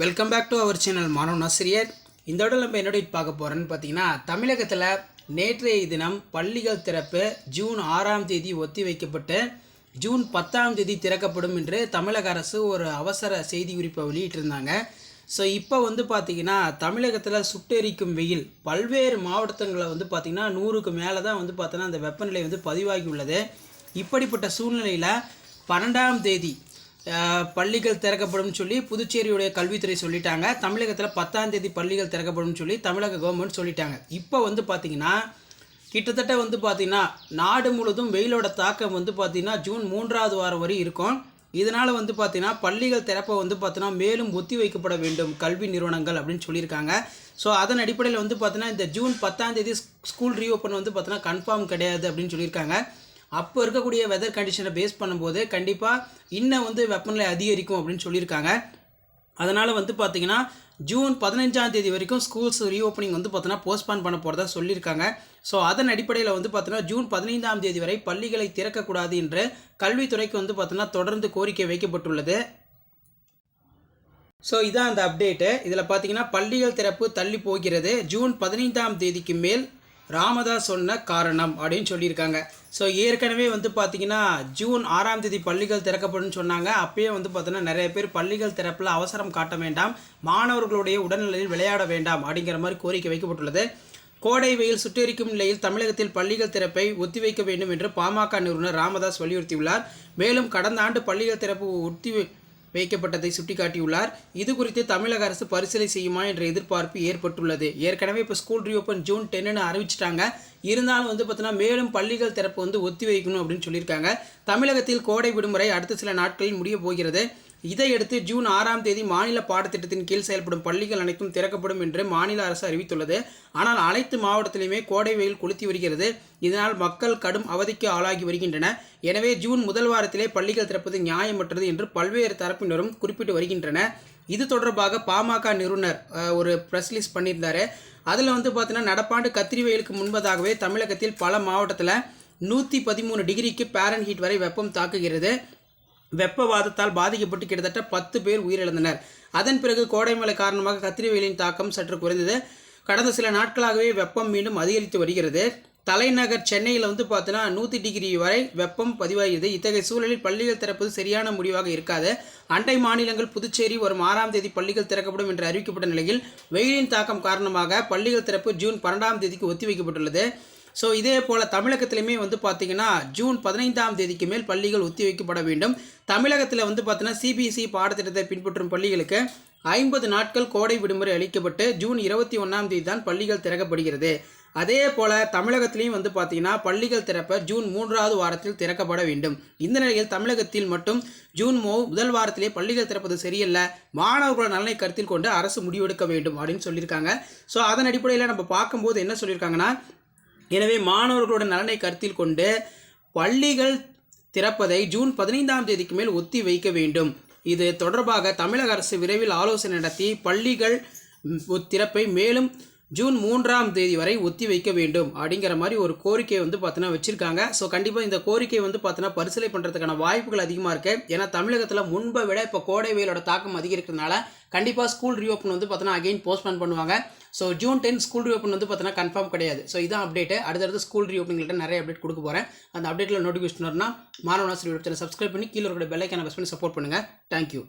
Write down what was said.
Welcome back to our channel மாணவன் ஆசிரியர் இந்த விட நம்ம என்னோட பார்க்க போகிறோன்னு பார்த்தீங்கன்னா தமிழகத்தில் நேற்றைய தினம் பள்ளிகள் திறப்பு ஜூன் ஆறாம் தேதி ஒத்தி வைக்கப்பட்டு ஜூன் பத்தாம் தேதி திறக்கப்படும் என்று தமிழக அரசு ஒரு அவசர செய்தி குறிப்பை வெளியிட்டிருந்தாங்க. ஸோ இப்போ வந்து பார்த்திங்கன்னா தமிழகத்தில் சுட்டெரிக்கும் வெயில் பல்வேறு மாவட்டங்களில் வந்து பார்த்திங்கன்னா நூறுக்கு மேலே தான் வந்து பார்த்தோன்னா அந்த வெப்பநிலை வந்து பதிவாகி உள்ளது. இப்படிப்பட்ட சூழ்நிலையில் பன்னெண்டாம் தேதி பள்ளிகள் திறக்கப்படும் சொல்லி புதுச்சேரியுடைய கல்வித்துறை சொல்லிட்டாங்க. தமிழகத்தில் பத்தாம் தேதி பள்ளிகள் திறக்கப்படும் சொல்லி தமிழக கவர்மெண்ட் சொல்லிட்டாங்க. இப்போ வந்து பார்த்திங்கன்னா கிட்டத்தட்ட வந்து பார்த்திங்கன்னா நாடு முழுவதும் வெயிலோட தாக்கம் வந்து பார்த்திங்கன்னா ஜூன் மூன்றாவது வாரம் வரை இருக்கும். இதனால் வந்து பார்த்திங்கன்னா பள்ளிகள் திறப்பை வந்து பார்த்தீங்கன்னா மேலும் ஒத்தி வைக்கப்பட வேண்டும் கல்வி நிறுவனங்கள் அப்படின்னு சொல்லியிருக்காங்க. ஸோ அதன் அடிப்படையில் வந்து பார்த்தீங்கன்னா இந்த ஜூன் பத்தாம் தேதி ஸ்கூல் ரீஓப்பன் வந்து பார்த்தீங்கன்னா கன்ஃபார்ம் கிடையாது அப்படின்னு சொல்லியிருக்காங்க. அப்போ இருக்கக்கூடிய வெதர் கண்டிஷனை பேஸ் பண்ணும்போது கண்டிப்பாக இன்னும் வந்து வெப்பநிலை அதிகரிக்கும் அப்படின்னு சொல்லியிருக்காங்க. அதனால் வந்து பார்த்திங்கன்னா ஜூன் பதினஞ்சாம் தேதி வரைக்கும் ஸ்கூல்ஸ் ரீஓப்பனிங் வந்து பார்த்தோன்னா போஸ்ட்பான் பண்ண போகிறதா சொல்லியிருக்காங்க. ஸோ அதன் அடிப்படையில் வந்து பார்த்தீங்கன்னா ஜூன் பதினைந்தாம் தேதி வரை பள்ளிகளை திறக்கக்கூடாது என்று கல்வித்துறைக்கு வந்து பார்த்தோன்னா தொடர்ந்து கோரிக்கை வைக்கப்பட்டுள்ளது. ஸோ இதான் அந்த அப்டேட்டு இதில் பார்த்தீங்கன்னா பள்ளிகள் திறப்பு தள்ளி போகிறது. ஜூன் பதினைந்தாம் தேதிக்கு மேல் ராமதாஸ் சொன்ன காரணம் அப்படின்னு சொல்லியிருக்காங்க. ஸோ ஏற்கனவே வந்து பார்த்திங்கன்னா ஜூன் ஆறாம் தேதி பள்ளிகள் திறக்கப்படும் சொன்னாங்க. அப்பயே வந்து பார்த்தோன்னா நிறைய பேர் பள்ளிகள் திறப்பில் அவசரம் காட்ட வேண்டாம். மாணவர்களுடைய உடல்நிலையில் விளையாட வேண்டாம் அப்படிங்கிற மாதிரி கோரிக்கை வைக்கப்பட்டுள்ளது. கோடை வெயில் சுட்டெரிக்கும் நிலையில் தமிழகத்தில் பள்ளிகள் திறப்பை ஒத்திவைக்க வேண்டும் என்று பாமக நிறுவனர் ராமதாஸ் வலியுறுத்தியுள்ளார். மேலும் கடந்த ஆண்டு பள்ளிகள் திறப்பு ஒத்தி வைக்கப்பட்டதை சுட்டிக்காட்டியுள்ளார். இது குறித்து தமிழக அரசு பரிசீலனை செய்யுமா என்ற எதிர்பார்ப்பு ஏற்பட்டுள்ளது. ஏற்கனவே இப்போ ஸ்கூல் ரீஓப்பன் ஜூன் டென்னு அறிவிச்சிட்டாங்க. இருந்தாலும் வந்து பார்த்தீங்கன்னா மேலும் பள்ளிகள் திறப்பு வந்து ஒத்தி வைக்கணும் அப்படின்னு சொல்லியிருக்காங்க. தமிழகத்தில் கோடை விடுமுறை அடுத்த சில நாட்களில் முடிய போகிறது. இதையடுத்து ஜூன் ஆறாம் தேதி மாநில பாடத்திட்டத்தின் கீழ் செயல்படும் பள்ளிகள் அனைத்தும் திறக்கப்படும் என்று மாநில அரசு அறிவித்துள்ளது. ஆனால் அனைத்து மாவட்டத்திலுமே கோடை வெயில் கொளுத்தி வருகிறது. இதனால் மக்கள் கடும் அவதிக்கு ஆளாகி வருகின்றன எனவே ஜூன் முதல் வாரத்திலே பள்ளிகள் திறப்பது நியாயமற்றது என்று பல்வேறு தரப்பினரும் குறிப்பிட்டு வருகின்றன இது தொடர்பாக பாமக நிறுவனர் ஒரு ப்ரெஸ் ரிலீஸ் பண்ணியிருந்தார். அதில் வந்து பார்த்தீங்கன்னா நடப்பாண்டு கத்திரி வெயிலுக்கு முன்பதாகவே தமிழகத்தில் பல மாவட்டத்தில் நூற்றி பதிமூணு டிகிரிக்கு பேரன் ஹீட் வரை வெப்பம் தாக்குகிறது. வெப்பவாதத்தால் பாதிக்கப்பட்டு கிட்டத்தட்ட பத்து பேர் உயிரிழந்தனர். அதன் பிறகு கோடைமலை காரணமாக கத்திரி வெயிலின் தாக்கம் சற்று குறைந்தது. கடந்த சில நாட்களாகவே வெப்பம் மீண்டும் அதிகரித்து வருகிறது. தலைநகர் சென்னையில் வந்து பார்த்தோன்னா நூற்றி டிகிரி வரை வெப்பம் பதிவாகிறது. இத்தகைய சூழலில் பள்ளிகள் திறப்பது சரியான முடிவாக இருக்காது. அண்டை மாநிலங்கள் புதுச்சேரி வரும் ஆறாம் தேதி பள்ளிகள் திறக்கப்படும் என்று அறிவிக்கப்பட்ட நிலையில் வெயிலின் தாக்கம் காரணமாக பள்ளிகள் திறப்பு ஜூன் பன்னெண்டாம் தேதிக்கு ஒத்திவைக்கப்பட்டுள்ளது. ஸோ இதே போல் தமிழகத்திலையுமே வந்து பார்த்தீங்கன்னா ஜூன் பதினைந்தாம் தேதிக்கு மேல் பள்ளிகள் ஒத்திவைக்கப்பட வேண்டும். தமிழகத்தில் வந்து பார்த்தீங்கன்னா சிபிஎஸ்இ பாடத்திட்டத்தை பின்பற்றும் பள்ளிகளுக்கு ஐம்பது நாட்கள் கோடை விடுமுறை அளிக்கப்பட்டு ஜூன் இருபத்தி ஒன்றாம் தேதி தான் பள்ளிகள் திறக்கப்படுகிறது. அதே போல் தமிழகத்திலையும் வந்து பார்த்தீங்கன்னா பள்ளிகள் திறப்ப ஜூன் மூன்றாவது வாரத்தில் திறக்கப்பட வேண்டும். இந்த நிலையில் தமிழகத்தில் மட்டும் ஜூன் மோ முதல் வாரத்திலே பள்ளிகள் திறப்பது சரியல்ல. மாணவர்களோட நலனை கருத்தில் கொண்டு அரசு முடிவெடுக்க வேண்டும் அப்படின்னு சொல்லியிருக்காங்க. ஸோ அதன் அடிப்படையில் நம்ம பார்க்கும்போது என்ன சொல்லியிருக்காங்கன்னா எனவே மாணவர்களோட நலனை கருத்தில் கொண்டு பள்ளிகள் திறப்பதை ஜூன் பதினைந்தாம் தேதிக்கு மேல் ஒத்தி வைக்க வேண்டும். இது தொடர்பாக தமிழக அரசு விரைவில் ஆலோசனை நடத்தி பள்ளிகள் திறப்பை மேலும் ஜூன் மூன்றாம் தேதி வரை ஒத்தி வைக்க வேண்டும் அப்படிங்கிற மாதிரி ஒரு கோரிக்கை வந்து பார்த்தினா வச்சுருக்காங்க. ஸோ கண்டிப்பாக இந்த கோரிக்கை வந்து பார்த்தீங்கன்னா பரிசீலனை பண்ணுறதுக்கான வாய்ப்புகள் அதிகமாக இருக்குது ஏன்னா தமிழகத்தில் முன்பை விட இப்போ கோடை வெயிலோட தாக்கம் அதிகரிக்கிறதுனால கண்டிப்பாக ஸ்கூல் ரீஓப்பன் வந்து பார்த்தோன்னா அகைன் போஸ்ட்போன் பண்ணுவாங்க. So June ten school reopen வந்து பார்த்தீங்கன்னா கன்ஃபார்ம் கிடையாது. ஸோ இதான் அப்டேட்டு அடுத்தடுத்து ஸ்கூல் ரீஓப்பனிங்கிட்ட நிறைய அப்டேட் கொடுக்க போகிறேன் அந்த அப்டேட்டில் நோட்டிஃபிகேஷன் வரணும்னா மாணவ ஆசிரியர் சப்ஸ்கிரைப் பண்ணி கீழே இருக்கிற பெல்லைக்கான பஸ் பண்ணி சப்போர்ட் பண்ணுங்கள் தேங்க்யூ